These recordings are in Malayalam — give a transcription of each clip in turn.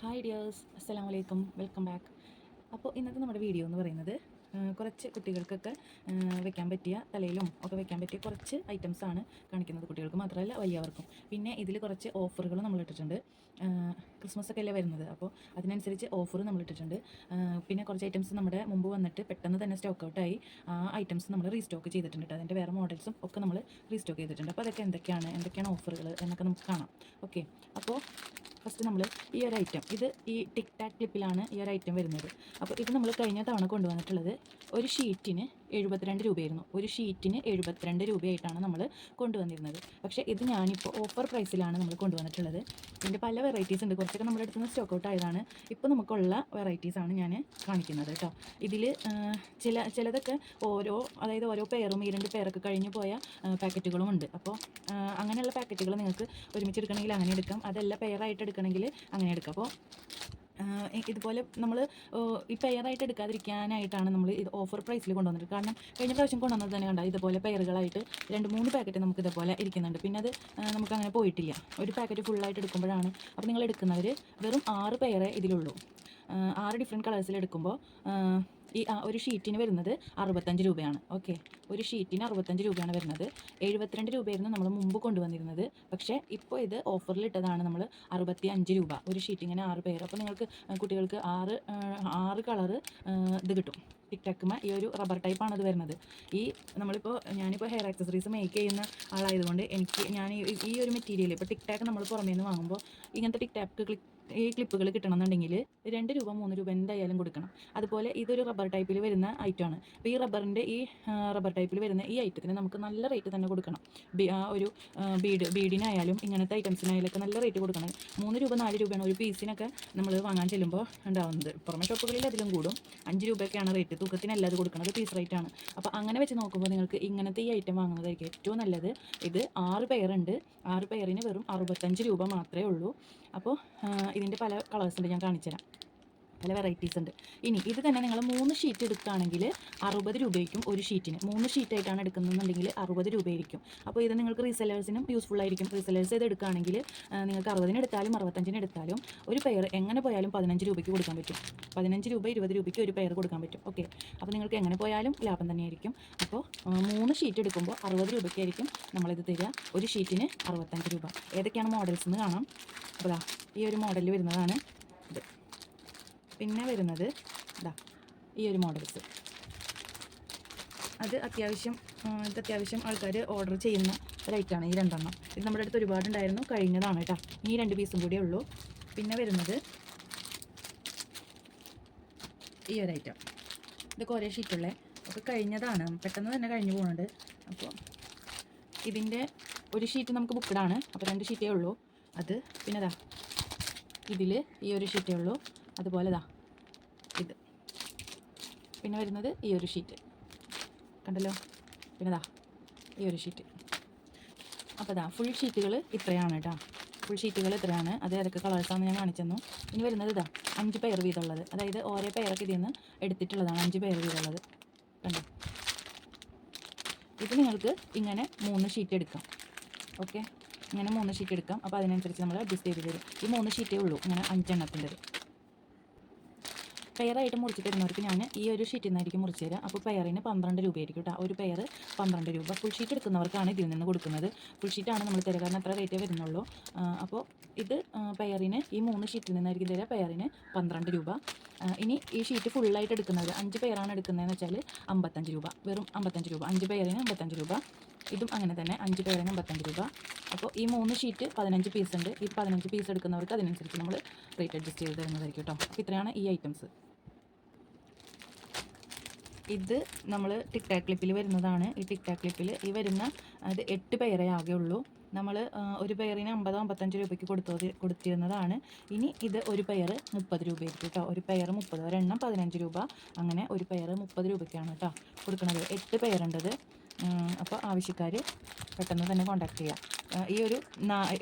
ഹായ് ഡിയേഴ്സ് അസ്സലാം വലൈക്കും വെൽക്കം ബാക്ക് അപ്പോൾ ഇന്നത്തെ നമ്മുടെ വീഡിയോ എന്ന് പറയുന്നത് കുറച്ച് കുട്ടികൾക്കൊക്കെ വെക്കാൻ പറ്റിയ തലയിലും ഒക്കെ വെക്കാൻ പറ്റിയ കുറച്ച് ഐറ്റംസ് ആണ് കാണിക്കുന്നത് കുട്ടികൾക്ക് മാത്രമല്ല വലിയവർക്കും. പിന്നെ ഇതിൽ കുറച്ച് ഓഫറുകൾ നമ്മൾ ഇട്ടിട്ടുണ്ട്. ക്രിസ്മസ് ഒക്കെ അല്ലേ വരുന്നത്? അപ്പോൾ അതിനനുസരിച്ച് ഓഫർ നമ്മൾ ഇട്ടിട്ടുണ്ട്. പിന്നെ കുറച്ച് ഐറ്റംസ് നമ്മുടെ മുമ്പ് വന്നിട്ട് പെട്ടെന്ന് തന്നെ സ്റ്റോക്ക് ഔട്ടായി ആ ഐറ്റംസ് നമ്മൾ റീസ്റ്റോക്ക് ചെയ്തിട്ടുണ്ട്. അതിന്റെ വേറെ മോഡൽസും ഒക്കെ നമ്മൾ റീസ്റ്റോക്ക് ചെയ്തിട്ടുണ്ട്. അപ്പോൾ അതൊക്കെ എന്തൊക്കെയാണ്? എന്തൊക്കെയാണ് ഓഫറുകൾ എന്നൊക്കെ നമുക്ക് കാണാം. ഓക്കെ അപ്പോൾ ഫസ്റ്റ് നമ്മൾ ഈ ഒരു ഐറ്റം ഇത് ഈ ടിക് ടാക് ക്ലിപ്പിലാണ് ഈ ഒരു ഐറ്റം വരുന്നത്. അപ്പോൾ ഇത് നമ്മൾ കഴിഞ്ഞ തവണ കൊണ്ടുവന്നിട്ടുള്ളത് ഒരു ഷീറ്റിന് എഴുപത്തിരണ്ട് രൂപയായിരുന്നു. ഒരു ഷീറ്റിന് എഴുപത്തിരണ്ട് രൂപയായിട്ടാണ് നമ്മൾ കൊണ്ടുവന്നിരുന്നത്. പക്ഷേ ഇത് ഞാനിപ്പോൾ ഓഫർ പ്രൈസിലാണ് നമ്മൾ കൊണ്ടുവന്നിട്ടുള്ളത്. ഇതിന്റെ പല വെറൈറ്റീസ് ഉണ്ട്. കുറച്ചൊക്കെ നമ്മുടെ അടുത്ത് നിന്ന് സ്റ്റോക്ക് ഔട്ട് ആയതാണ്. ഇപ്പോൾ നമുക്കുള്ള വെറൈറ്റീസാണ് ഞാൻ കാണിക്കുന്നത് കേട്ടോ. ഇതിൽ ചില ചിലതൊക്കെ ഓരോ അതായത് ഓരോ പെയറും ഈ രണ്ട് പേരൊക്കെ കഴിഞ്ഞ് പോയ പാക്കറ്റുകളും ഉണ്ട്. അപ്പോൾ അങ്ങനെയുള്ള പാക്കറ്റുകൾ നിങ്ങൾക്ക് ഒരുമിച്ച് എടുക്കണമെങ്കിൽ അങ്ങനെ എടുക്കാം. അതല്ല പെയറായിട്ട് എടുക്കണമെങ്കിൽ അങ്ങനെ എടുക്കാം. അപ്പോൾ ഇതുപോലെ നമ്മൾ ഈ പെയറായിട്ട് എടുക്കാതിരിക്കാനായിട്ടാണ് നമ്മൾ ഇത് ഓഫർ പ്രൈസിൽ കൊണ്ടുവന്നിട്ട് കാരണം കഴിഞ്ഞ പ്രാവശ്യം കൊണ്ടുവന്നത് തന്നെ കണ്ടാൽ ഇതുപോലെ പെയറുകളായിട്ട് രണ്ട് മൂന്ന് പാക്കറ്റ് നമുക്ക് ഇതുപോലെ ഇരിക്കുന്നുണ്ട്. പിന്നെ അത് നമുക്ക് അങ്ങനെ പോയിട്ടില്ല. ഒരു പാക്കറ്റ് ഫുള്ളായിട്ട് എടുക്കുമ്പോഴാണ് അപ്പോൾ നിങ്ങൾ എടുക്കുന്നവർ വെറും ആറ് പെയറേ ഇതിലുള്ളൂ. ആറ് ഡിഫറെന്റ് കളേഴ്സിൽ എടുക്കുമ്പോൾ ഈ ഒരു ഷീറ്റിന് വരുന്നത് അറുപത്തഞ്ച് രൂപയാണ്. ഓക്കെ. ഒരു ഷീറ്റിന് അറുപത്തഞ്ച് രൂപയാണ് വരുന്നത്. എഴുപത്തിരണ്ട് രൂപയായിരുന്നു നമ്മൾ മുമ്പ് കൊണ്ടുവന്നിരുന്നത്. പക്ഷേ ഇപ്പോൾ ഇത് ഓഫറിൽ ഇട്ടതാണ് നമ്മൾ അറുപത്തി അഞ്ച് രൂപ. ഒരു ഷീറ്റ് ഇങ്ങനെ ആറ് പേര് അപ്പോൾ നിങ്ങൾക്ക് കുട്ടികൾക്ക് ആറ് ആറ് കളറ് ഇത് കിട്ടും. ടിക്ടക്കുമ ഈ ഒരു റബ്ബർ ടൈപ്പാണ് അത് വരുന്നത്. ഈ നമ്മളിപ്പോൾ ഞാനിപ്പോൾ ഹെയർ ആക്സസറീസ് മേക്ക് ചെയ്യുന്ന ആളായതുകൊണ്ട് എനിക്ക് ഞാൻ ഈ ഒരു മെറ്റീരിയൽ ഇപ്പോൾ ടിക്ടാക്ക് നമ്മൾ പുറമേ നിന്ന് വാങ്ങുമ്പോൾ ഇങ്ങനത്തെ ടിക്ടാക്ക് ക്ലിക്ക് ഈ ക്ലിപ്പുകൾ കിട്ടണമെന്നുണ്ടെങ്കിൽ രണ്ട് രൂപ മൂന്ന് രൂപ എന്തായാലും കൊടുക്കണം. അതുപോലെ ഇതൊരു റബ്ബർ ടൈപ്പിൽ വരുന്ന ഐറ്റമാണ് അപ്പോൾ ഈ റബ്ബറിന്റെ ഈ റബ്ബർ ടൈപ്പിൽ വരുന്ന ഈ ഐറ്റത്തിന് നമുക്ക് നല്ല റേറ്റ് തന്നെ കൊടുക്കണം. ഒരു ബീഡ് ബീഡിനായാലും ഇങ്ങനത്തെ ഐറ്റംസിനായാലും ഒക്കെ നല്ല റേറ്റ് കൊടുക്കണം. മൂന്ന് രൂപ നാല് രൂപയാണ് ഒരു പീസിനൊക്കെ നമ്മൾ വാങ്ങാൻ ചെല്ലുമ്പോൾ ഉണ്ടാവുന്നത്. പുറമെ ഷോപ്പുകളിൽ അതിലും കൂടും. അഞ്ച് രൂപയൊക്കെയാണ് റേറ്റ് തൂക്കത്തിനല്ല അത് കൊടുക്കുന്നത്. പീസ് റേറ്റ് ആണ്. അപ്പോൾ അങ്ങനെ വെച്ച് നോക്കുമ്പോൾ നിങ്ങൾക്ക് ഇങ്ങനത്തെ ഈ ഐറ്റം വാങ്ങുന്നതായിരിക്കും ഏറ്റവും നല്ലത്. ഇത് ആറ് പെയറുണ്ട് ആറ് പെയറിന് വെറും അറുപത്തഞ്ച് രൂപ മാത്രമേ ഉള്ളൂ. അപ്പോൾ ഇതിന്റെ പല കളേഴ്സ് ഉണ്ട് ഞാൻ കാണിച്ചു തരാം പല വെറൈറ്റീസ് ഉണ്ട്. ഇനി ഇത് തന്നെ നിങ്ങൾ മൂന്ന് ഷീറ്റ് എടുക്കുകയാണെങ്കിൽ അറുപത് രൂപയ്ക്കും ഒരു ഷീറ്റിന് മൂന്ന് ഷീറ്റായിട്ടാണ് എടുക്കുന്നതെന്നുണ്ടെങ്കിൽ അറുപത് രൂപയായിരിക്കും. അപ്പോൾ ഇത് നിങ്ങൾക്ക് റീസെല്ലേഴ്സിനും യൂസ്ഫുൾ ആയിരിക്കും. റീസെല്ലേഴ്സ് ഇത് എടുക്കുകയാണെങ്കിൽ നിങ്ങൾക്ക് അറുപതിന് എടുത്താലും അറുപത്തഞ്ചിന് എടുത്താലും ഒരു പെയർ എങ്ങനെ പോയാലും പതിനഞ്ച് രൂപയ്ക്ക് കൊടുക്കാൻ പറ്റും. പതിനഞ്ച് രൂപ ഇരുപത് രൂപയ്ക്ക് ഒരു പെയർ കൊടുക്കാൻ പറ്റും. ഓക്കെ അപ്പോൾ നിങ്ങൾക്ക് എങ്ങനെ പോയാലും ലാഭം തന്നെയായിരിക്കും. അപ്പോൾ മൂന്ന് ഷീറ്റ് എടുക്കുമ്പോൾ അറുപത് രൂപയ്ക്കായിരിക്കും നമ്മളിത് തരിക. ഒരു ഷീറ്റിന് അറുപത്തഞ്ച് രൂപ. ഏതൊക്കെയാണ് മോഡൽസ് എന്ന് കാണാം. അപ്പോൾ ഈ ഒരു മോഡലിൽ വരുന്നതാണ് ഇത്. പിന്നെ വരുന്നത് ഇതാ ഈ ഒരു മോഡൽസ് അത് അത്യാവശ്യം ഇത് അത്യാവശ്യം ആൾക്കാർ ഓർഡർ ചെയ്യുന്ന ഒരൈറ്റാണ് ഈ രണ്ടെണ്ണം. ഇത് നമ്മുടെ അടുത്ത് ഒരുപാടുണ്ടായിരുന്നു കഴിഞ്ഞതാണ് കേട്ടോ. ഈ രണ്ട് പീസും കൂടിയേ ഉള്ളൂ. പിന്നെ വരുന്നത് ഈ ഒരു ഐറ്റം ഇതൊക്കെ ഒരേ ഷീറ്റുള്ളേ ഒക്കെ കഴിഞ്ഞതാണ്. പെട്ടെന്ന് തന്നെ കഴിഞ്ഞു പോകുന്നുണ്ട് അപ്പോൾ ഇതിന്റെ ഒരു ഷീറ്റ് നമുക്ക് ബുക്കഡാണ് അപ്പോൾ രണ്ട് ഷീറ്റേ ഉള്ളൂ. അത് പിന്നെ ദാ ഇതിൽ ഈ ഒരു ഷീറ്റേ ഉള്ളൂ. അതുപോലെ ദാ ഇത്. പിന്നെ വരുന്നത് ഈ ഒരു ഷീറ്റ് കണ്ടല്ലോ? പിന്നെ ദാ ഈ ഒരു ഷീറ്റ് അപ്പോൾ ഇതാ ഫുൾ ഷീറ്റുകൾ ഇത്രയാണ് കേട്ടോ. ഫുൾ ഷീറ്റുകൾ ഇത്രയാണ്. അത് ഏതൊക്കെ കളേഴ്സാണെന്ന് ഞാൻ കാണിച്ചെന്നു ഇനി വരുന്നത് ഇതാ അഞ്ച് പെയർ വീതമുള്ളത്. അതായത് ഓരോ പെയറൊക്കെ ഇതിൽ നിന്ന് എടുത്തിട്ടുള്ളതാണ് അഞ്ച് പെയർ വീതമുള്ളത്. കണ്ടോ? ഇത് നിങ്ങൾക്ക് ഇങ്ങനെ മൂന്ന് ഷീറ്റ് എടുക്കാം. ഓക്കെ ഇങ്ങനെ മൂന്ന് ഷീറ്റ് എടുക്കാം. അപ്പോൾ അതിനനുസരിച്ച് നമ്മൾ അഡ്ജസ്റ്റ് ചെയ്ത് തരും. ഈ മൂന്ന് ഷീറ്റേ ഉള്ളൂ. ഇങ്ങനെ അഞ്ചെണ്ണത്തിന്റെത്. പെയറായിട്ട് മുറിച്ച് തരുന്നവർക്ക് ഞാൻ ഈ ഒരു ഷീറ്റിൽ നിന്നായിരിക്കും മുറിച്ച് തരാം. അപ്പോൾ പെയറിന് പന്ത്രണ്ട് രൂപയായിരിക്കും കേട്ടോ ഒരു പെയർ പന്ത്രണ്ട് രൂപ. ഫുൾ ഷീറ്റ് എടുക്കുന്നവർക്കാണ് ഇതിൽ നിന്ന് കൊടുക്കുന്നത്. ഫുൾ ഷീറ്റാണ് നമ്മൾ തരിക കാരണം അത്ര റേറ്റേ വരുന്നുള്ളൂ. അപ്പോൾ ഇത് പെയറിന് ഈ മൂന്ന് ഷീറ്റിൽ നിന്നായിരിക്കും തരിക പെയറിന് പന്ത്രണ്ട് രൂപ. ഇനി ഈ ഷീറ്റ് ഫുള്ളായിട്ട് എടുക്കുന്നത് അഞ്ച് പെയറാണ് എടുക്കുന്നതെന്ന് വെച്ചാൽ അമ്പത്തഞ്ച് രൂപ. വെറും അമ്പത്തഞ്ച് രൂപ. അഞ്ച് പെയറിന് അമ്പത്തഞ്ച് രൂപ. ഇതും അങ്ങനെ തന്നെ അഞ്ച് പേരിന് അമ്പത്തഞ്ച് രൂപ. അപ്പോൾ ഈ മൂന്ന് ഷീറ്റ് പതിനഞ്ച് പീസ് ഉണ്ട്. ഈ പതിനഞ്ച് പീസ് എടുക്കുന്നവർക്ക് അതിനനുസരിച്ച് നമ്മൾ റേറ്റ് അഡ്ജസ്റ്റ് ചെയ്ത് തരുന്നതായിരിക്കും കേട്ടോ. അപ്പോൾ ഇത്രയാണ് ഈ ഐറ്റംസ് ഇത് നമ്മൾ ടിക് ടാക് ക്ലിപ്പിൽ വരുന്നതാണ്. ഈ ടിക് ടാക് ക്ലിപ്പിൽ ഈ വരുന്ന അത് എട്ട് പേരെ ആകെ ഉള്ളൂ. നമ്മൾ ഒരു പെയറിന് അമ്പതോ അമ്പത്തഞ്ച് രൂപയ്ക്ക് കൊടുത്തത് കൊടുത്തിരുന്നതാണ്. ഇനി ഇത് ഒരു പെയർ മുപ്പത് രൂപയായിരിക്കും കേട്ടോ. ഒരു പെയർ മുപ്പത് ഒരെണ്ണം പതിനഞ്ച് രൂപ. അങ്ങനെ ഒരു പെയർ മുപ്പത് രൂപയ്ക്കാണ് കേട്ടോ കൊടുക്കുന്നത് എട്ട് പെയറുണ്ടത് അപ്പോൾ ആവശ്യക്കാർ പെട്ടെന്ന് തന്നെ കോൺടാക്ട് ചെയ്യാം. ആ, ഈ ഒരു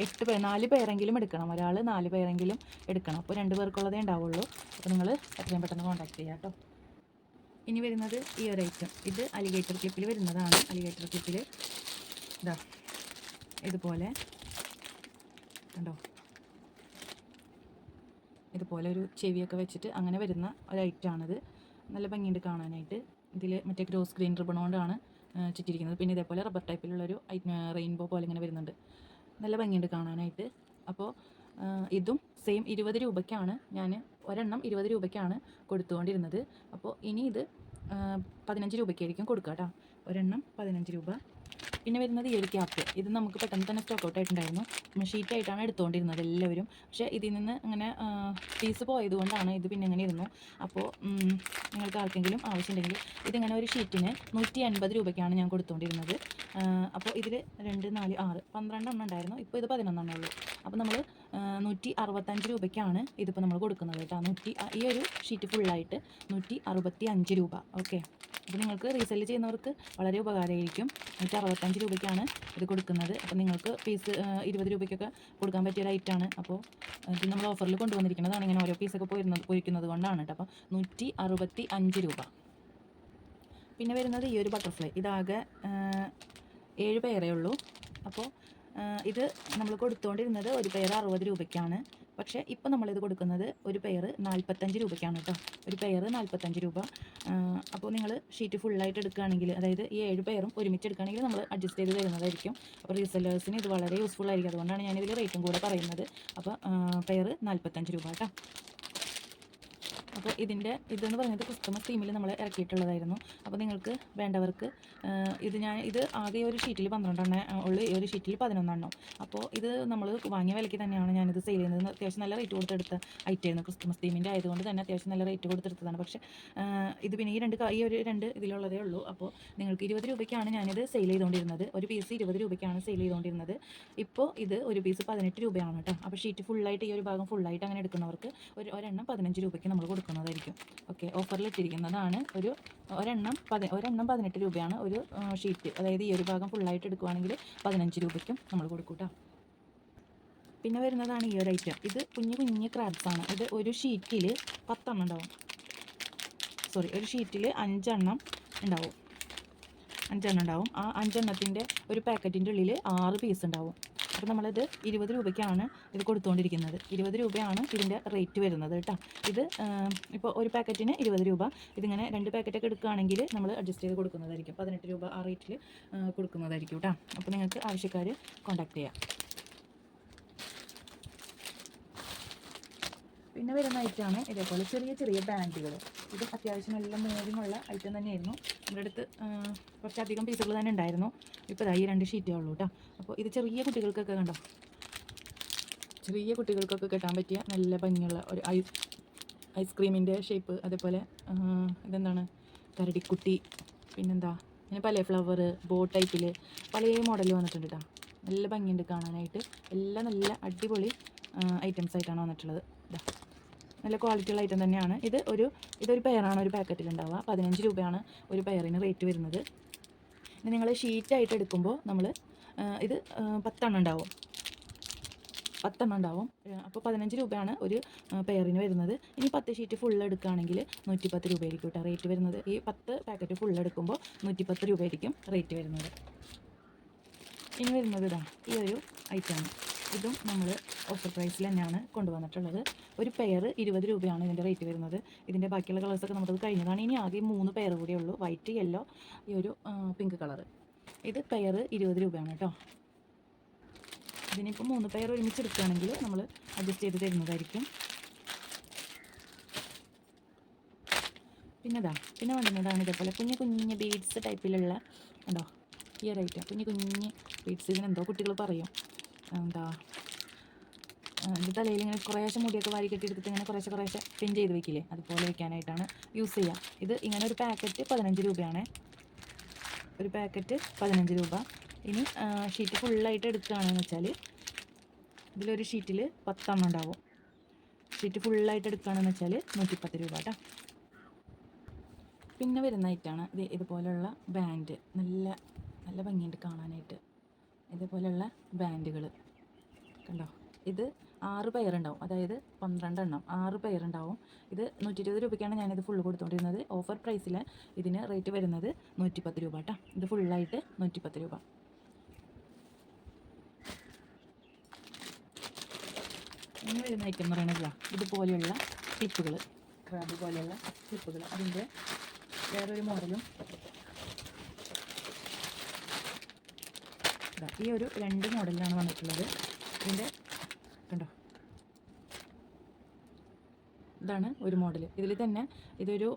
എട്ട് പേർ നാല് പേരെങ്കിലും എടുക്കണം. ഒരാൾ നാല് പേരെങ്കിലും എടുക്കണം. അപ്പോൾ രണ്ട് പേർക്കുള്ളതേ ഉണ്ടാവുള്ളൂ. അപ്പോൾ നിങ്ങൾ എത്രയും പെട്ടെന്ന് കോൺടാക്ട് ചെയ്യാം കേട്ടോ ഇനി വരുന്നത് ഈ ഒരു ഐറ്റം ഇത് അലിഗേറ്റർ ക്ലിപ്പിൽ വരുന്നതാണ്. അലിഗേറ്റർ ക്ലിപ്പിൽ ഇതാ ഇതുപോലെ കണ്ടോ? ഇതുപോലെ ഒരു ചെവിയൊക്കെ വെച്ചിട്ട് അങ്ങനെ വരുന്ന ഒരു ഐറ്റമാണിത് നല്ല ഭംഗിയുണ്ട് കാണാനായിട്ട്. ഇതിൽ മറ്റേ ഗ്രോസ് ഗ്രീൻ റിബൺ കൊണ്ടാണ് ചുറ്റിയിരിക്കുന്നത്. പിന്നെ ഇതേപോലെ റബ്ബർ ടൈപ്പിലുള്ളൊരു റെയിൻബോ പോലെ ഇങ്ങനെ വരുന്നുണ്ട്. നല്ല ഭംഗിയുണ്ട് കാണാനായിട്ട്. അപ്പോൾ ഇതും സെയിം ഇരുപത് രൂപയ്ക്കാണ്. ഞാൻ ഒരെണ്ണം ഇരുപത് രൂപയ്ക്കാണ് കൊടുത്തുകൊണ്ടിരുന്നത്. അപ്പോൾ ഇനി ഇത് പതിനഞ്ച് രൂപയ്ക്കായിരിക്കും കൊടുക്കുക കേട്ടോ ഒരെണ്ണം പതിനഞ്ച് രൂപ പിന്നെ വരുന്നത് ഈ ഒരു ക്യാപ്പ് ഇത് നമുക്ക് പെട്ടെന്ന് തന്നെ സ്റ്റോക്ക് ഔട്ട് ആയിട്ടുണ്ടായിരുന്നു. ഷീറ്റായിട്ടാണ് എടുത്തുകൊണ്ടിരുന്നത് എല്ലാവരും. പക്ഷേ ഇതിൽ നിന്ന് അങ്ങനെ പീസ് പോയതുകൊണ്ടാണ് ഇത് പിന്നെ ഇങ്ങനെ ഇരുന്നു. അപ്പോൾ നിങ്ങൾക്ക് ആർക്കെങ്കിലും ആവശ്യമുണ്ടെങ്കിൽ ഇതിങ്ങനെ ഒരു ഷീറ്റിന് നൂറ്റി അൻപത് രൂപയ്ക്കാണ് ഞാൻ കൊടുത്തുകൊണ്ടിരുന്നത് അപ്പോൾ ഇതിൽ രണ്ട് നാല് ആറ് പന്ത്രണ്ടെണ്ണം ഉണ്ടായിരുന്നു. ഇപ്പോൾ ഇത് പതിനൊന്നെണ്ണേ ഉള്ളൂ. അപ്പോൾ നമ്മൾ നൂറ്റി അറുപത്തഞ്ച് രൂപയ്ക്കാണ് ഇതിപ്പോൾ നമ്മൾ കൊടുക്കുന്നത് കേട്ടോ. നൂറ്റി ഈ ഒരു ഷീറ്റ് ഫുള്ളായിട്ട് നൂറ്റി അറുപത്തി അഞ്ച് രൂപ. ഓക്കെ അപ്പോൾ നിങ്ങൾക്ക് റീസെൽ ചെയ്യുന്നവർക്ക് വളരെ ഉപകാരമായിരിക്കും. നൂറ്റി അറുപത്തഞ്ച് രൂപയ്ക്കാണ് ഇത് കൊടുക്കുന്നത്. അപ്പോൾ നിങ്ങൾക്ക് പീസ് ഇരുപത് രൂപയ്ക്കൊക്കെ കൊടുക്കാൻ പറ്റിയ ഒരു ഐറ്റാണ് അപ്പോൾ ഇത് നമ്മൾ ഓഫറിൽ കൊണ്ടുവന്നിരിക്കുന്നതാണ്. ഇങ്ങനെ ഓരോ പീസൊക്കെ പോയിരുന്നത് പോയിരിക്കുന്നത് കൊണ്ടാണ് കേട്ടോ. അപ്പോൾ നൂറ്റി അറുപത്തി അഞ്ച് രൂപ. പിന്നെ വരുന്നത് ഈ ഒരു ബട്ടർഫ്ലൈ ഇതാകെ ഏഴ് പേരേ ഉള്ളൂ. അപ്പോൾ ഇത് നമ്മൾ കൊടുത്തുകൊണ്ടിരുന്നത് ഒരു പേര് അറുപത് രൂപയ്ക്കാണ്. പക്ഷേ ഇപ്പോൾ നമ്മളിത് കൊടുക്കുന്നത് ഒരു പെയർ നാൽപ്പത്തഞ്ച് രൂപയ്ക്കാണ് കേട്ടോ. ഒരു പെയർ നാൽപ്പത്തഞ്ച് രൂപ. അപ്പോൾ നിങ്ങൾ ഷീറ്റ് ഫുള്ളായിട്ട് എടുക്കുകയാണെങ്കിൽ അതായത് ഈ ഏഴ് പെയറും ഒരുമിച്ച് എടുക്കുകയാണെങ്കിൽ നമ്മൾ അഡ്ജസ്റ്റ് ചെയ്ത് തരുന്നതായിരിക്കും. അപ്പോൾ റീസെല്ലേഴ്സിന് ഇത് വളരെ യൂസ്ഫുൾ ആയിരിക്കും. അതുകൊണ്ടാണ് ഞാനിതിൽ റേറ്റും കൂടെ പറയുന്നത്. അപ്പോൾ പെയർ നാൽപ്പത്തഞ്ച് രൂപ കേട്ടോ. അപ്പോൾ ഇതിന്റെ ഇതെന്ന് പറയുന്നത് ക്രിസ്തുമസ് തീമിൽ നമ്മൾ ഇറക്കിയിട്ടുള്ളതായിരുന്നു. അപ്പോൾ നിങ്ങൾക്ക് വേണ്ടവർക്ക് ഇത് ഞാൻ ഇത് ആകെ ഒരു ഷീറ്റിൽ പന്ത്രണ്ടെണ്ണേ ഉള്ളു ഈ ഒരു ഷീറ്റിൽ പതിനൊന്നെണ്ണം. അപ്പോൾ ഇത് നമ്മൾ വാങ്ങിയ വിലയ്ക്ക് തന്നെയാണ് ഞാനിത് സെയിൽ ചെയ്യുന്നത്. അത്യാവശ്യം നല്ല റേറ്റ് കൊടുത്തെടുത്ത ഐറ്റമായിരുന്നു ക്രിസ്മസ് തീമിന്റെ ആയതുകൊണ്ട് തന്നെ അത്യാവശ്യം നല്ല റേറ്റ് കൊടുത്തെടുത്തതാണ്. പക്ഷേ ഇത് പിന്നെ ഈ രണ്ട് ഈ ഒരു രണ്ട് ഇതിലുള്ളതേ ഉള്ളൂ. അപ്പോൾ നിങ്ങൾക്ക് ഇരുപത് രൂപയ്ക്കാണ് ഞാനിത് സെയിൽ ചെയ്തുകൊണ്ടിരുന്നത് ഒരു പീസ് ഇരുപത് രൂപയ്ക്കാണ് സെയിൽ ചെയ്തുകൊണ്ടിരുന്നത് ഇപ്പോൾ ഇത് ഒരു പീസ് പതിനെട്ട് രൂപയാണ് കേട്ടോ. അപ്പോൾ ഷീറ്റ് ഫുള്ളായിട്ട് ഈ ഒരു ഭാഗം ഫുള്ളായിട്ട് അങ്ങനെ എടുക്കുന്നവർക്ക് ഒരു ഒരെണ്ണം പതിനഞ്ച് രൂപയ്ക്ക് നമ്മൾ കൊടുക്കുന്നതായിരിക്കും ഓക്കെ ഓഫറിൽ ഇട്ടിരിക്കുന്നതാണ് ഒരു ഒരെണ്ണം പതി ഒരെണ്ണം പതിനെട്ട് രൂപയാണ് ഒരു ഷീറ്റ് അതായത് ഈ ഒരു ഭാഗം ഫുള്ളായിട്ട് എടുക്കുവാണെങ്കിൽ പതിനഞ്ച് രൂപയ്ക്കും നമ്മൾ കൊടുക്കൂട്ടോ. കേട്ടോ പിന്നെ വരുന്നതാണ് ഈ ഒരു ഐറ്റം ഇത് കുഞ്ഞു കുഞ്ഞു ക്രാബ്സാണ് ഇത് ഒരു ഷീറ്റിൽ പത്തെണ്ണം ഉണ്ടാവും. സോറി ഒരു ഷീറ്റിൽ അഞ്ചെണ്ണം ഉണ്ടാവും. അഞ്ചെണ്ണം ഉണ്ടാവും. ആ അഞ്ചെണ്ണത്തിന്റെ ഒരു പാക്കറ്റിന്റെ ഉള്ളിൽ ആറ് പീസ് ഉണ്ടാവും. അപ്പോൾ നമ്മളിത് ഇരുപത് രൂപയ്ക്കാണ് ഇത് കൊടുത്തുകൊണ്ടിരിക്കുന്നത് ഇരുപത് രൂപയാണ് ഇതിന്റെ റേറ്റ് വരുന്നത് കേട്ടോ. ഇത് ഇപ്പോൾ ഒരു പാക്കറ്റിന് ഇരുപത് രൂപ. ഇതിങ്ങനെ രണ്ട് പാക്കറ്റൊക്കെ എടുക്കുകയാണെങ്കിൽ നമ്മൾ അഡ്ജസ്റ്റ് ചെയ്ത് കൊടുക്കുന്നതായിരിക്കും. പതിനെട്ട് രൂപ ആ റേറ്റിൽ കൊടുക്കുന്നതായിരിക്കും കേട്ടോ. അപ്പോൾ നിങ്ങൾക്ക് ആവശ്യക്കാർ കോൺടാക്ട് ചെയ്യാം. പിന്നെ വരുന്ന ഐറ്റമാണ് ഇതേപോലെ ചെറിയ ചെറിയ ബാൻഡുകൾ ഇത് അത്യാവശ്യം നല്ല മൂല്യമുള്ള ഐറ്റം തന്നെയായിരുന്നു. നമ്മുടെ അടുത്ത് കുറച്ചധികം പീസുകൾ തന്നെ ഉണ്ടായിരുന്നു. ഇപ്പോൾ ഈ രണ്ട് ഷീറ്റേ ഉള്ളൂ കേട്ടോ അപ്പോൾ ഇത് ചെറിയ കുട്ടികൾക്കൊക്കെ കണ്ടോ? ചെറിയ കുട്ടികൾക്കൊക്കെ കെട്ടാൻ പറ്റിയ നല്ല ഭംഗിയുള്ള ഒരു ഐസ് ഐസ്ക്രീമിന്റെ ഷേപ്പ് അതേപോലെ ഇതെന്താണ്? കരടിക്കുട്ടി പിന്നെന്താ? പിന്നെ പല ഫ്ലവർ ബോ ടൈപ്പിൽ പല മോഡൽ വന്നിട്ടുണ്ട് കേട്ടോ നല്ല ഭംഗിയുണ്ട് കാണാനായിട്ട്. എല്ലാം നല്ല അടിപൊളി ഐറ്റംസ് ആയിട്ടാണ് വന്നിട്ടുള്ളത്. ഇതാ നല്ല ക്വാളിറ്റിയുള്ള ഐറ്റം തന്നെയാണ്. ഇത് ഒരു ഇതൊരു പെയറാണ് ഒരു പാക്കറ്റിൽ ഉണ്ടാവുക. പതിനഞ്ച് രൂപയാണ് ഒരു പെയറിന് റേറ്റ് വരുന്നത്. ഇനി നിങ്ങൾ ഷീറ്റായിട്ട് എടുക്കുമ്പോൾ നമ്മൾ ഇത് പത്തെണ്ണം ഉണ്ടാവും. പത്തെണ്ണം ഉണ്ടാവും. അപ്പോൾ പതിനഞ്ച് രൂപയാണ് ഒരു പെയറിന് വരുന്നത്. ഇനി പത്ത് ഷീറ്റ് ഫുൾ എടുക്കുകയാണെങ്കിൽ നൂറ്റിപ്പത്ത് രൂപയായിരിക്കും കേട്ടോ റേറ്റ് വരുന്നത്. ഈ പത്ത് പാക്കറ്റ് ഫുൾ എടുക്കുമ്പോൾ നൂറ്റിപ്പത്ത് രൂപയായിരിക്കും റേറ്റ് വരുന്നത്. ഇനി വരുന്നത് ഇതാണ് ഈ ഒരു ഐറ്റമാണ് ഇതും നമ്മൾ ഓഫർ പ്രൈസിൽ തന്നെയാണ് കൊണ്ടുവന്നിട്ടുള്ളത്. ഒരു പെയർ ഇരുപത് രൂപയാണ് ഇതിന്റെ റേറ്റ് വരുന്നത്. ഇതിന്റെ ബാക്കിയുള്ള കളേഴ്സൊക്കെ നമുക്കത് കഴിഞ്ഞതാണ്. ഇനി ആകെ മൂന്ന് പെയർ കൂടിയേ ഉള്ളൂ. വൈറ്റ് യെല്ലോ ഈ ഒരു പിങ്ക് കളറ് ഇത് പെയർ ഇരുപത് രൂപയാണ് കേട്ടോ. ഇതിനിപ്പോൾ മൂന്ന് പെയർ ഒരുമിച്ച് എടുക്കുകയാണെങ്കിൽ നമ്മൾ അഡ്ജസ്റ്റ് ചെയ്ത് തരുന്നതായിരിക്കും. പിന്നെ ഇതാ പിന്നെ വേണ്ടുന്നതാണ് ഇതേപോലെ കുഞ്ഞു കുഞ്ഞു ബീഡ്സ് ടൈപ്പിലുള്ള ഉണ്ടോ? ഒരു ഐറ്റം കുഞ്ഞു കുഞ്ഞ് ബീഡ്സ് ഇതിനെന്തോ കുട്ടികൾ പറയും. എന്താ ഇത് തലയിൽ ഇങ്ങനെ കുറേശ്ശെ മുടിയൊക്കെ വാരി കെട്ടിയെടുത്തിട്ട് ഇങ്ങനെ കുറേശ്ശെ കുറേശ്ശെ പിൻ ചെയ്ത് വെക്കില്ലേ? അതുപോലെ വെക്കാനായിട്ടാണ് യൂസ് ചെയ്യുക ഇത് ഇങ്ങനെ ഒരു പാക്കറ്റ് പതിനഞ്ച് രൂപയാണ്. ഒരു പാക്കറ്റ് പതിനഞ്ച് രൂപ. ഇനി ഷീറ്റ് ഫുള്ളായിട്ട് എടുക്കുകയാണെന്ന് വെച്ചാൽ ഇതിലൊരു ഷീറ്റിൽ പത്തെണ്ണം ഉണ്ടാവും. ഷീറ്റ് ഫുള്ളായിട്ട് എടുക്കുകയാണെന്ന് വെച്ചാൽ നൂറ്റിപ്പത്ത് രൂപ കേട്ടോ പിന്നെ വരുന്ന ഐറ്റാണ് ഇത് ഇതുപോലെയുള്ള ബാൻഡ് നല്ല നല്ല ഭംഗിയുണ്ട് കാണാനായിട്ട്. ഇതുപോലെയുള്ള ബാൻഡുകൾ കണ്ടോ? ഇത് ആറ് പെയറുണ്ടാവും അതായത് പന്ത്രണ്ടെണ്ണം. ആറ് പെയറുണ്ടാവും ഇത് നൂറ്റി ഇരുപത് രൂപയ്ക്കാണ് ഞാനിത് ഫുള്ള് കൊടുത്തുകൊണ്ടിരുന്നത് ഓഫർ പ്രൈസിൽ ഇതിന് റേറ്റ് വരുന്നത് നൂറ്റിപ്പത്ത് രൂപ കേട്ടോ ഇത് ഫുള്ളായിട്ട് നൂറ്റിപ്പത്ത് രൂപ. ഇനി വരുന്ന ഐറ്റം എന്ന് പറയുന്നത് ഇതുപോലെയുള്ള ക്ലിപ്പുകൾ ക്രാബ് പോലെയുള്ള ക്ലിപ്പുകൾ അതിന്റെ വേറൊരു മോഡലും ഈ ഒരു രണ്ട് മോഡലിലാണ് വന്നിട്ടുള്ളത്. ഇതിന്റെ കണ്ടോ? ഇതാണ് ഒരു മോഡൽ ഇതിൽ തന്നെ ഇതൊരു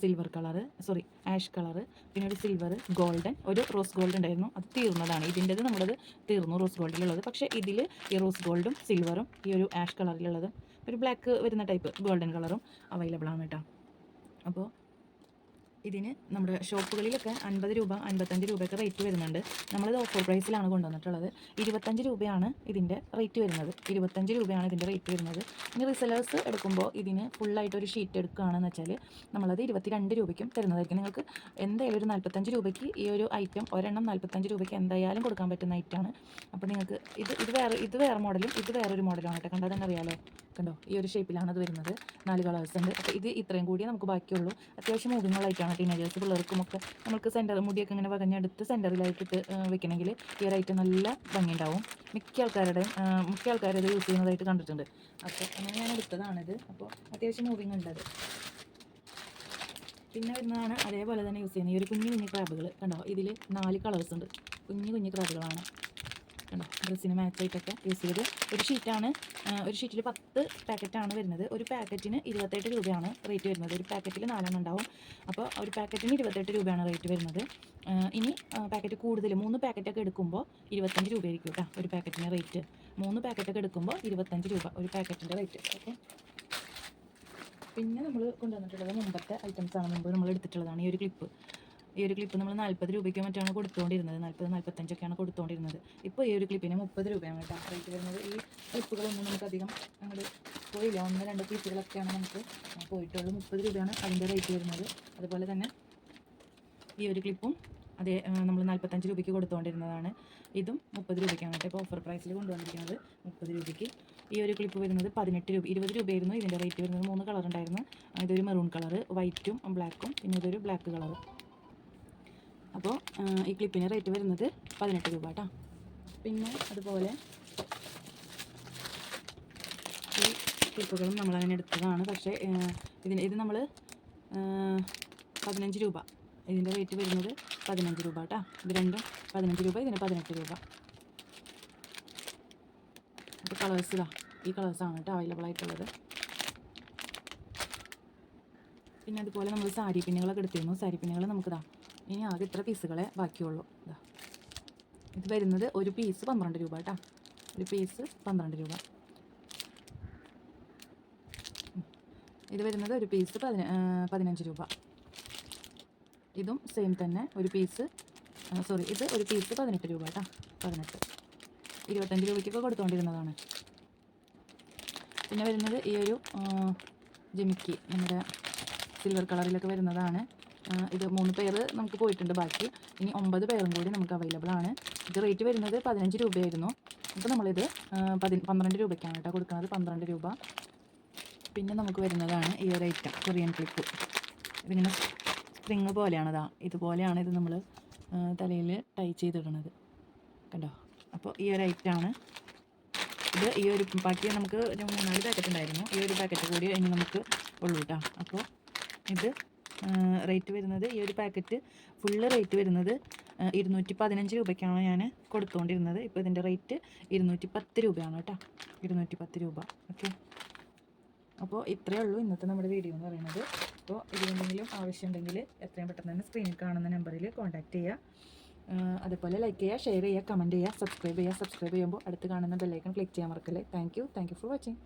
silver colour sorry ash colour പിന്നെ ഒരു സിൽവർ ഗോൾഡൻ ഒരു റോസ് ഗോൾഡ് ഉണ്ടായിരുന്നു. അത് തീർന്നതാണ്. ഇതിന്റെത് നമ്മളത് തീർന്നു റോസ് ഗോൾഡിലുള്ളത് പക്ഷേ ഇതിൽ ഈ റോസ് ഗോൾഡും സിൽവറും ഈ ഒരു ആഷ് കളറിലുള്ളതും ഒരു ബ്ലാക്ക് വരുന്ന ടൈപ്പ് ഗോൾഡൻ കളറും അവൈലബിൾ ആണ് കേട്ടോ. അപ്പോൾ ഇതിന് നമ്മുടെ ഷോപ്പുകളിലൊക്കെ അൻപത് രൂപ അൻപത്തഞ്ച് രൂപയൊക്കെ റേറ്റ് വരുന്നുണ്ട്. നമ്മളിത് ഓഫർ പ്രൈസിലാണ് കൊണ്ടുവന്നിട്ടുള്ളത്. ഇരുപത്തഞ്ച് രൂപയാണ് ഇതിന്റെ റേറ്റ് വരുന്നത്. ഇരുപത്തഞ്ച് രൂപയാണ് ഇതിന്റെ റേറ്റ് വരുന്നത്. ഇനി റിസലേഴ്സ് എടുക്കുമ്പോൾ ഇതിന് ഫുള്ളായിട്ട് ഒരു ഷീറ്റ് എടുക്കുകയാണെന്ന് വെച്ചാൽ നമ്മളത് ഇരുപത്തിരണ്ട് രൂപയ്ക്കും തരുന്നതായിരിക്കും. നിങ്ങൾക്ക് എന്തായാലും ഒരു നാൽപ്പത്തഞ്ച് രൂപയ്ക്ക് ഈ ഒരു ഐറ്റം ഒരെണ്ണം നാൽപ്പത്തഞ്ച് രൂപയ്ക്ക് എന്തായാലും കൊടുക്കാൻ പറ്റുന്ന ഐറ്റമാണ് അപ്പോൾ നിങ്ങൾക്ക് ഇത് ഇത് വേറെ ഇത് വേറെ മോഡലും ഇത് വേറൊരു മോഡലാണ് കേട്ടോ. കണ്ടാൽ തന്നെ അറിയാലോ? കണ്ടോ? ഈ ഒരു ഷേപ്പിലാണ് അത് വരുന്നത്. നാല് കളേഴ്സ് ഉണ്ട്. അപ്പോൾ ഇത് ഇത്രയും കൂടിയേ നമുക്ക് ബാക്കിയുള്ളൂ. അത്യാവശ്യം മൂവിങ് ലൈറ്റാണ് ടീനേജേഴ്സ് പിള്ളേർക്കുമൊക്കെ നമുക്ക് സെന്റർ മുടിയൊക്കെ ഇങ്ങനെ വകഞ്ഞെടുത്ത് സെന്ററിലായിട്ടിട്ട് വെക്കണമെങ്കിൽ ഈ ഒരു ഐറ്റം നല്ല ഭംഗിയുണ്ടാവും. മിക്ക ആൾക്കാരുടെയും മിക്ക ആൾക്കാരും ഇത് യൂസ് ചെയ്യുന്നതായിട്ട് കണ്ടിട്ടുണ്ട്. അപ്പോൾ അങ്ങനെ ഞാൻ എടുത്തതാണിത്. അപ്പോൾ അത്യാവശ്യം മൂവിങ് ഉണ്ടത് പിന്നെ വരുന്നതാണ് അതേപോലെ തന്നെ യൂസ് ചെയ്യുന്നത്. ഈ ഒരു കുഞ്ഞു കുഞ്ഞു ക്രാബുകൾ കണ്ടോ? ഇതിൽ നാല് കളേഴ്സ് ഉണ്ട്. കുഞ്ഞു കുഞ്ഞു ക്രാബുകളാണ് കണ്ടോ ഡ്രസ്സിന് മാച്ചായിട്ടൊക്കെ യൂസ് ചെയ്ത്. ഒരു ഷീറ്റാണ് ഒരു ഷീറ്റിൽ പത്ത് പാക്കറ്റാണ് വരുന്നത്. ഒരു പാക്കറ്റിന് ഇരുപത്തെട്ട് രൂപയാണ് റേറ്റ് വരുന്നത്. ഒരു പാക്കറ്റിൽ നാലെണ്ണം ഉണ്ടാവും. അപ്പോൾ ഒരു പാക്കറ്റിന് ഇരുപത്തെട്ട് രൂപയാണ് റേറ്റ് വരുന്നത്. ഇനി പാക്കറ്റ് കൂടുതൽ മൂന്ന് പാക്കറ്റൊക്കെ എടുക്കുമ്പോൾ ഇരുപത്തഞ്ച് രൂപയായിരിക്കും കേട്ടോ ഒരു പാക്കറ്റിന് റേറ്റ് മൂന്ന് പാക്കറ്റൊക്കെ എടുക്കുമ്പോൾ ഇരുപത്തഞ്ച് രൂപ ഒരു പാക്കറ്റിന്റെ റേറ്റ് ഓക്കെ. പിന്നെ നമ്മൾ കൊണ്ടുവന്നിട്ടുള്ളത് മുമ്പത്തെ ഐറ്റംസ് ആണ്. മുമ്പ് നമ്മൾ എടുത്തിട്ടുള്ളതാണ് ഈ ഒരു ക്ലിപ്പ് ഈ ഒരു ക്ലിപ്പ് നമ്മൾ നാൽപ്പത് രൂപയ്ക്ക് മറ്റാണ് കൊടുത്തുകൊണ്ടിരുന്നത് നാൽപ്പത് നാൽപ്പത്തഞ്ചൊക്കെയാണ് കൊടുത്തുകൊണ്ടിരുന്നത് ഇപ്പോൾ ഈ ഒരു ക്ലിപ്പിന് മുപ്പത് രൂപയാണ് കേട്ടോ റേറ്റ് വരുന്നത്. ഈ ക്ലിപ്പുകളൊന്നും നമുക്ക് അധികം അങ്ങോട്ട് പോയില്ല. ഒന്ന് രണ്ട് ക്ലിപ്പുകളൊക്കെയാണ് നമുക്ക് പോയിട്ടുള്ളൂ. മുപ്പത് രൂപയാണ് അതിന്റെ റേറ്റ് വരുന്നത്. അതുപോലെ തന്നെ ഈ ഒരു ക്ലിപ്പും അതേ നമ്മൾ നാൽപ്പത്തഞ്ച് രൂപയ്ക്ക് കൊടുത്തുകൊണ്ടിരുന്നതാണ് ഇതും മുപ്പത് രൂപയ്ക്കാണ് കേട്ടോ ഇപ്പോൾ ഓഫർ പ്രൈസിൽ കൊണ്ടുവന്നിരിക്കുന്നത്. മുപ്പത് രൂപയ്ക്ക് ഈ ഒരു ക്ലിപ്പ് വരുന്നത് പതിനെട്ട് രൂപ ഇരുപത് രൂപയായിരുന്നു ഇതിന്റെ റേറ്റ് വരുന്നത്. മൂന്ന് കളർ ഉണ്ടായിരുന്നു. ഇതൊരു മെറൂൺ കളർ വൈറ്റും ബ്ലാക്കും പിന്നെ ഇതൊരു ബ്ലാക്ക് കളറ് അപ്പോൾ ഈ ക്ലിപ്പിന് റേറ്റ് വരുന്നത് പതിനെട്ട് രൂപ കേട്ടോ പിന്നെ അതുപോലെ ഈ ക്ലിപ്പുകളും നമ്മളങ്ങനെ എടുത്തതാണ്. പക്ഷേ ഇതിന് ഇത് നമ്മൾ പതിനഞ്ച് രൂപ. ഇതിന്റെ റേറ്റ് വരുന്നത് പതിനഞ്ച് രൂപ കേട്ടോ ഇത് രണ്ടും പതിനഞ്ച് രൂപ ഇതിന് പതിനെട്ട് രൂപ. അപ്പോൾ കളേഴ്സിലാ ഈ കളേഴ്സാണ് കേട്ടോ അവൈലബിൾ ആയിട്ടുള്ളത്. പിന്നെ അതുപോലെ നമ്മൾ സാരി പിന്നുകളൊക്കെ എടുത്തിരുന്നു. സാരി പിന്നുകൾ നമുക്കിതാ ഇനി ആകെ ഇത്ര പീസുകളെ ബാക്കിയുള്ളൂ. ഇതാ ഇത് വരുന്നത് ഒരു പീസ് പന്ത്രണ്ട് രൂപ കേട്ടോ ഒരു പീസ് പന്ത്രണ്ട് രൂപ. ഇത് വരുന്നത് ഒരു പീസ് പതിന പതിനഞ്ച് രൂപ. ഇതും സെയിം തന്നെ. ഒരു പീസ് സോറി ഇത് ഒരു പീസ് പതിനെട്ട് രൂപ കേട്ടോ പതിനെട്ട്. ഇരുപത്തഞ്ച് രൂപയ്ക്കൊക്കെ കൊടുത്തുകൊണ്ടിരുന്നതാണ് പിന്നെ വരുന്നത് ഈ ഒരു ജിമിക്കി. നമ്മുടെ സിൽവർ കളറിലൊക്കെ വരുന്നതാണ്. ഇത് മൂന്ന് പേര് നമുക്ക് പോയിട്ടുണ്ട് ബാക്കി. ഇനി ഒമ്പത് പേരും കൂടി നമുക്ക് അവൈലബിൾ ആണ്. ഇത് റേറ്റ് വരുന്നത് പതിനഞ്ച് രൂപയായിരുന്നു. അപ്പോൾ നമ്മളിത് പതി പന്ത്രണ്ട് രൂപയ്ക്കാണ് കേട്ടോ കൊടുക്കുന്നത് പന്ത്രണ്ട് രൂപ. പിന്നെ നമുക്ക് വരുന്നതാണ് ഈ ഒരു ഐറ്റം കൊറിയൻ ക്ലിപ്പ് ഇതിങ്ങനെ സ്പ്രിങ് പോലെയാണ് ഇതാ. ഇതുപോലെയാണ് ഇത് നമ്മൾ തലയിൽ ടൈ ചെയ്തിടുന്നത്. കണ്ടോ? അപ്പോൾ ഈ ഒരു ഐറ്റമാണ് ഇത് ഈ ഒരു ബാക്കി നമുക്ക് മൂന്നാൽ പാക്കറ്റ് ഉണ്ടായിരുന്നു. ഈ ഒരു പാക്കറ്റ് കൂടി ഇനി നമുക്ക് ഉള്ളൂ കേട്ടോ. അപ്പോൾ ഇത് റേറ്റ് വരുന്നത്. ഈ ഒരു പാക്കറ്റ് ഫുള്ള് റേറ്റ് വരുന്നത് ഇരുന്നൂറ്റി പതിനഞ്ച് രൂപയ്ക്കാണ് ഞാൻ കൊടുത്തുകൊണ്ടിരുന്നത് ഇപ്പോൾ ഇതിന്റെ റേറ്റ് ഇരുന്നൂറ്റി പത്ത് രൂപയാണ് കേട്ടോ. ഇരുന്നൂറ്റി പത്ത് രൂപ. ഓക്കെ അപ്പോൾ ഇത്രയേ ഉള്ളൂ ഇന്നത്തെ നമ്മുടെ വീഡിയോ എന്ന് പറയുന്നത്. അപ്പോൾ ഇതിലെന്തെങ്കിലും ആവശ്യമുണ്ടെങ്കിൽ എത്രയും പെട്ടെന്ന് തന്നെ സ്ക്രീനിൽ കാണുന്ന നമ്പറിൽ കോൺടാക്റ്റ് ചെയ്യുക. അതുപോലെ ലൈക്ക് ചെയ്യുക ഷെയർ ചെയ്യുക കമന്റ് ചെയ്യുക സബ്സ്ക്രൈബ് ചെയ്യുക. സബ്സ്ക്രൈബ് ചെയ്യുമ്പോൾ അടുത്ത് കാണുന്ന ബെല്ലൈക്കൺ ക്ലിക്ക് ചെയ്യാൻ മറക്കല്ലേ. Thank you thank you for watching